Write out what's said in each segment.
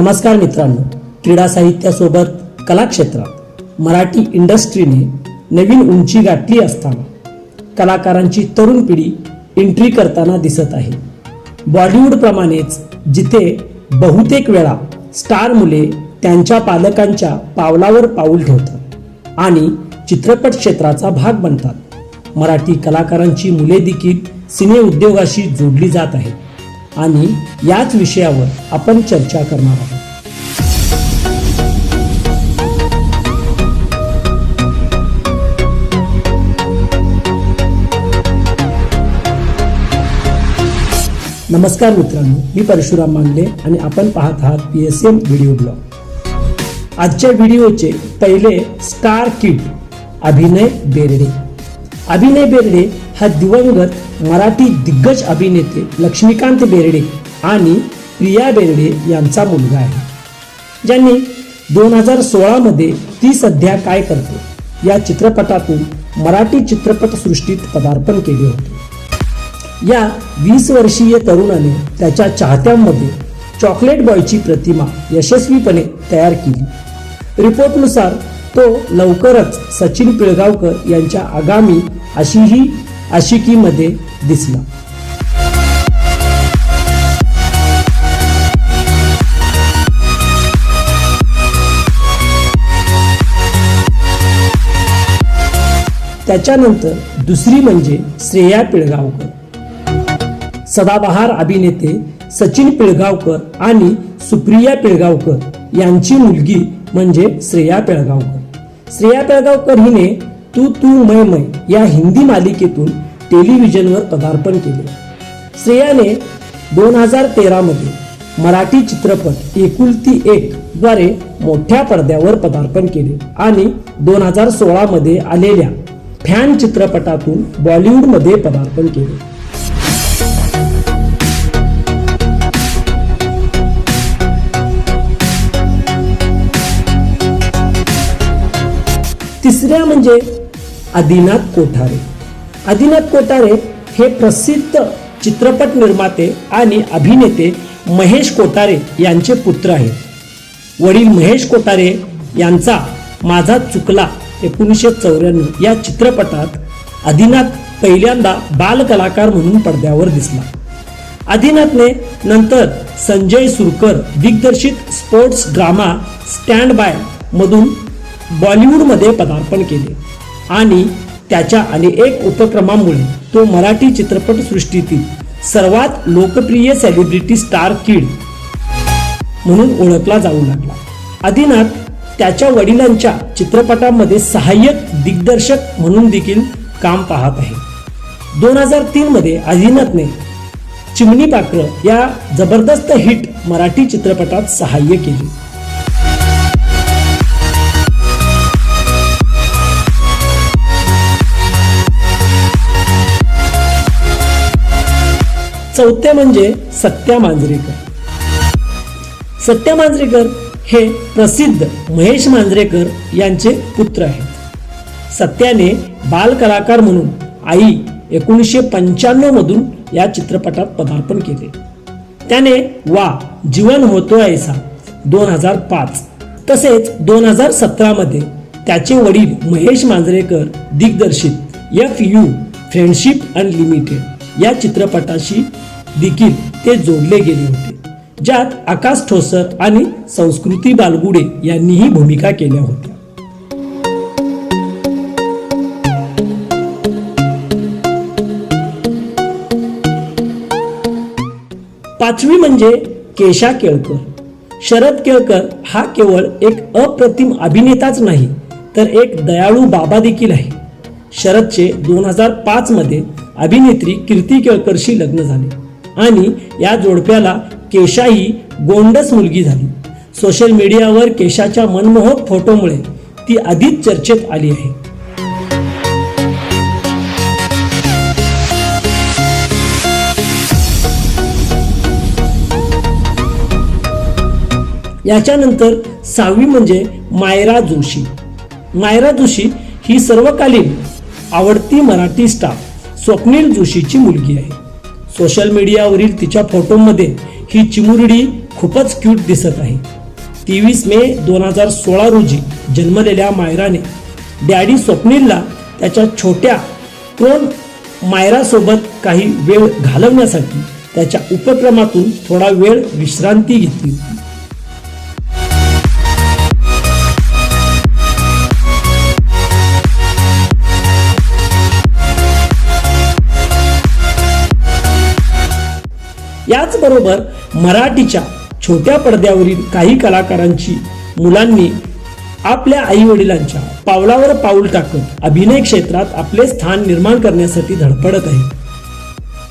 नमस्कार मित्रांनो क्रीडा साहित्यासोबत कलाक्षेत्रात मराठी इंडस्ट्रीने नवीन उंची गाठली असताना कलाकारांची तरुण पिढी एंट्री करताना दिसत आहे. बॉलिवूडप्रमाणेच जिथे बहुतेक वेळा स्टार मुले त्यांच्या पालकांच्या पावलावर पाऊल ठेवतात आणि चित्रपट क्षेत्राचा भाग बनतात. मराठी कलाकारांची मुले देखील सिने उद्योगाशी जोडली जात आहेत. आणि याच विषयावर आपण चर्चा करणार आहोत. नमस्कार मित्रांनो मी परशुराम मांगले आणि आपण पाहत आहात P S M video blog. आजच्या व्हिडिओचे पहिले स्टार किट अभिनय बेर्डे. अभिनय बेर्डे हा दिवंगत मराठी दिग्गज अभिनेते लक्ष्मीकांत बेर्डे आणि प्रिया बेर्डे यांचा मुलगा आहे. ज्यांनी दोन हजार सोळामध्ये ती सध्या काय करते या चित्रपटातून मराठी चित्रपटसृष्टीत पदार्पण केले होते. या वीस वर्षीय तरुणाने त्याच्या चाहत्यांमध्ये चॉकलेट बॉयची प्रतिमा यशस्वीपणे तयार केली. रिपोर्टनुसार तो लवकरच सचिन पिळगावकर यांच्या आगामी अशी ही आशिकीमध्ये दिसला. त्याच्यानंतर दुसरी म्हणजे श्रेया पिळगावकर. सदाबहार अभिनेते सचिन पिळगावकर आणि सुप्रिया पिळगावकर यांची मुलगी म्हणजे श्रेया पिळगावकर. श्रेया पिळगावकर हिने तू तू मै मै या हिंदी मालिकेतून टेलिव्हिजनवर पदार्पण केले. श्रेयाने दोन हजार तेरामध्ये मराठी चित्रपट एकुलती एक द्वारे मोठ्या पडद्यावर पदार्पण केले आणि दोन हजार सोळामध्ये आलेल्या फॅन चित्रपटातून बॉलिवूडमध्ये पदार्पण केले. तिसऱ्या म्हणजे आदिनाथ कोठारे. आदिनाथ कोठारे हे प्रसिद्ध चित्रपट निर्माते आणि अभिनेते महेश कोठारे यांचे पुत्र आहेत. वडील महेश कोठारे यांचा माझा चुकला एकोणीसशे चौऱ्याण्णव या चित्रपटात आदिनाथ पहिल्यांदा बालकलाकार म्हणून पडद्यावर दिसला. आदिनाथने नंतर संजय सुरकर दिग्दर्शित स्पोर्ट्स ड्रामा स्टँड बाय मधून बॉलिवूडमध्ये पदार्पण केले. आणि त्याच्या अनेक उपक्रमामुळे तो मराठी चित्रपटसृष्टीतील सर्वात लोकप्रिय सेलिब्रिटी स्टार किड म्हणून ओळखला जाऊ लागला. आदिनाथ त्याच्या वडिलांच्या चित्रपटामध्ये सहाय्यक दिग्दर्शक म्हणून देखील काम पाहत आहे. दोन हजार तीन मध्ये आदिनाथने चिमणी पाखरं या जबरदस्त हिट मराठी चित्रपटात सहाय्य केले. चौथे म्हणजे सत्या मांजरेकर. सत्या मांजरेकर हे प्रसिद्ध महेश मांजरेकर यांचे पुत्र आहेत. सत्याने बालकलाकार म्हणून आई एकोणीसशे पंच्याण्णव मधून या चित्रपटात पदार्पण केले. त्याने वा जीवन होतो ऐसा दोन हजार पाच तसेच दोन हजार सतरामध्ये त्याचे वडील महेश मांजरेकर दिग्दर्शित एफ यू फ्रेंडशिप अनलिमिटेड या चित्रपटाशी देखील ते जोडले गेले होते ज्यात आकाश ठोसर आणि संस्कृती बालगुडे यांनीही भूमिका केल्या होत्या. पाचवी म्हणजे केशा केळकर. शरद केळकर हा केवळ एक अप्रतिम अभिनेताच नाही तर एक दयाळू बाबा देखील आहे. शरदचे दोन हजार पाच मध्ये अभिनेत्री कीर्ती केळकरशी लग्न झाले. आणि या जोडप्याला केशा ही गोंडस मुलगी झाली. सोशल मीडियावर केशाच्या मनमोहक फोटोमुळे ती आधीच चर्चेत आली आहे. याच्यानंतर सहावी म्हणजे मायरा जोशी. मायरा जोशी ही सर्वकालीन आवडती मराठी स्टार स्वप्नील जोशीची मुलगी आहे. सोशल मीडियावरील तिच्या फोटोमध्ये ही चिमुरडी खूपच क्यूट दिसत आहे. तेवीस मे दोन हजार सोळा रोजी जन्मलेल्या मायराने डॅडी स्वप्नीलला त्याच्या छोट्या क्रोन मायरासोबत काही वेळ घालवण्यासाठी त्याच्या उपक्रमातून थोडा वेळ विश्रांती घेतली. होती याचबरोबर मराठीच्या छोट्या पडद्यावरील काही कलाकारांची मुलांनी आपल्या आई वडिलांच्या पावलावर पाऊल टाकत अभिनय क्षेत्रात आपले स्थान निर्माण करण्यासाठी धडपडत आहे.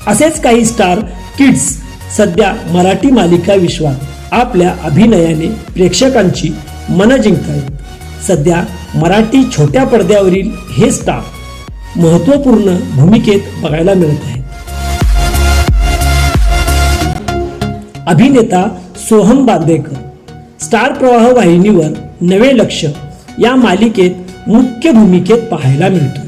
असेच काही स्टार किड्स सध्या मराठी मालिका विश्वात आपल्या अभिनयाने प्रेक्षकांची मन जिंकतायत. सध्या मराठी छोट्या पडद्यावरील हे स्टार महत्त्वपूर्ण भूमिकेत बघायला मिळत आहे अभिनेता सोहम बांदेकर. स्टार प्रवाह वाहिनीवर नवे लक्ष या मालिकेत मुख्य भूमिकेत पाहायला मिळतो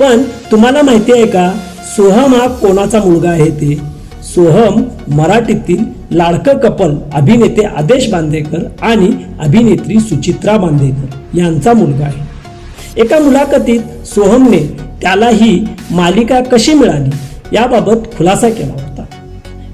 पण तुम्हाला माहिती आहे का सोहम हा कोणाचा मुलगा आहे ते? सोहम मराठीतील लाडकं कपल अभिनेते आदेश बांदेकर आणि अभिनेत्री सुचित्रा बांदेकर यांचा मुलगा आहे. एका मुलाखतीत सोहमने त्याला ही मालिका कशी मिळाली याबाबत खुलासा केला होता.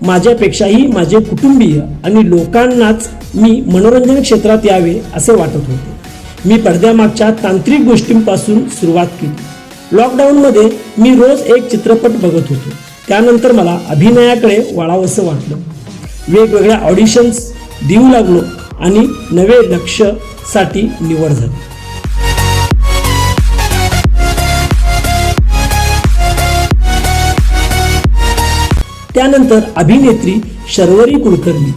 माझ्यापेक्षाही माझे कुटुंबीय आणि लोकांनाच मी मनोरंजन क्षेत्रात यावे असे वाटत होते. मी पडद्यामागच्या तांत्रिक गोष्टींपासून सुरुवात केली. लॉकडाऊनमध्ये मी रोज एक चित्रपट बघत होतो. त्यानंतर मला अभिनयाकडे वळावंसं वाटलं. वेगवेगळ्या ऑडिशन्स देऊ लागलो आणि नवे लक्षसाठी निवड झाली. त्यानंतर अभिनेत्री शर्वरी कुलकर्णी.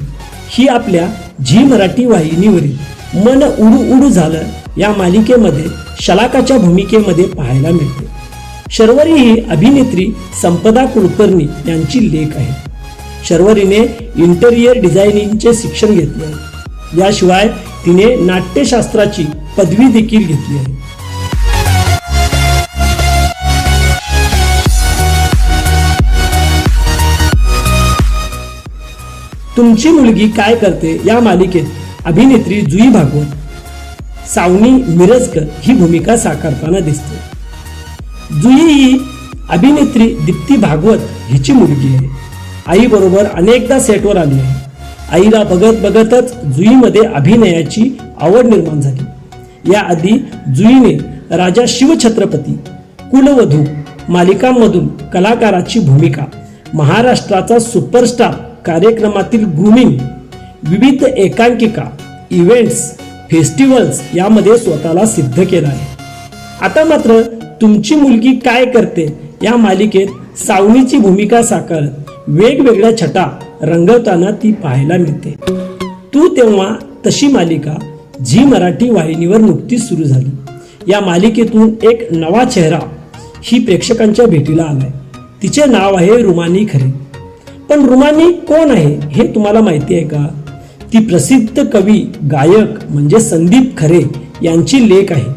ही आपल्या झी मराठी वाहिनीवरील मन उडू उडू झालं या मालिकेमध्ये शलाकाच्या भूमिकेमध्ये पाहायला मिळते. शर्वरी ही अभिनेत्री संपदा कुलकर्णी यांची लेख आहे. शर्वरीने इंटेरियर डिझायनिंगचे शिक्षण घेतले आहे. याशिवाय तिने नाट्यशास्त्राची पदवी देखील घेतली आहे. तुमची मुलगी काय करते या मालिकेत अभिनेत्री जुई भागवत. सावनी मिरजकर ही भूमिका साकारताना दिसते. जुई ही अभिनेत्री दीप्ती भागवत हिची मुलगी आहे. आई बरोबर अनेकदा सेटवर आली आहे. आईला बघत बघतच जुईमध्ये अभिनयाची आवड निर्माण झाली. याआधी जुईने राजा शिवछत्रपती कुलवधू मालिकांमधून कलाकाराची भूमिका महाराष्ट्राचा सुपरस्टार कार्यक्रमातील ग्रुमिंग विविध एकांकिका इव्हेंट्स फेस्टिवल्स यामध्ये स्वतःला सिद्ध केलं आहे. आता मात्र तुमची मुलगी काय करते या मालिकेत सावणीची भूमिका साकारत वेगवेगळ्या छटा रंगवताना ती पाहायला मिळते. तू तेव्हा तशी मालिका झी मराठी वाहिनीवर नुकतीच सुरू झाली या मालिकेतून एक नवा चेहरा ही प्रेक्षकांच्या भेटीला आलाय. तिचे नाव आहे रुमानी खरे. पण रुमानी कोण आहे हे तुम्हाला माहिती आहे का? ती प्रसिद्ध कवी गायक म्हणजे संदीप खरे यांची लेख आहे.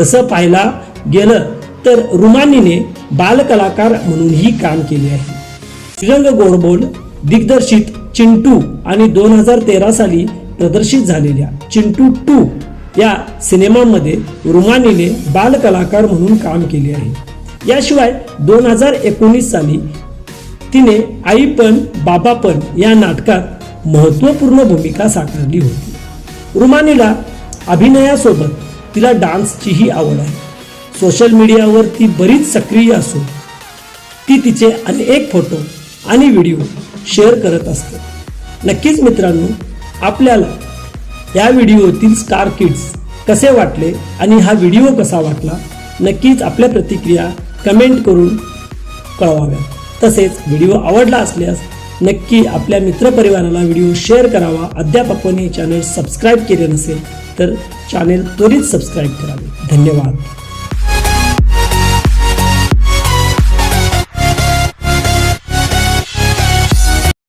तसं पाहायला गेलं तर रुमानीने बालकलाकार म्हणूनही काम केले आहे. श्रीरंग गोडबोल दिग्दर्शित चिंटू आणि दोन हजार तेरा साली प्रदर्शित झालेल्या चिंटू टू या सिनेमामध्ये रुमानीने बालकलाकार म्हणून काम केले आहे. याशिवाय दोन हजार एकोणीस साली तिने आई पण बाबा पण या नाटकात महत्त्वपूर्ण भूमिका साकारली होती. रुमानीला अभिनयासोबत तिला डान्सचीही आवड आहे. सोशल मीडियावर ती बरीच सक्रिय असून ती तिचे अनेक फोटो आणि व्हिडिओ शेअर करत असते. नक्कीच मित्रांनो आपल्याला या व्हिडिओतील स्टार किड्स कसे वाटले आणि हा व्हिडिओ कसा वाटला नक्कीच आपल्या प्रतिक्रिया कमेंट करून कळवाव्या तसेच व्हिडिओ आवडला असल्यास नक्की आपल्या मित्रपरिवाराला व्हिडिओ शेअर करावा. अद्याप आपण हे चॅनल सबस्क्राईब केले नसेल तर चॅनेल त्वरित सबस्क्राईब करावे. धन्यवाद.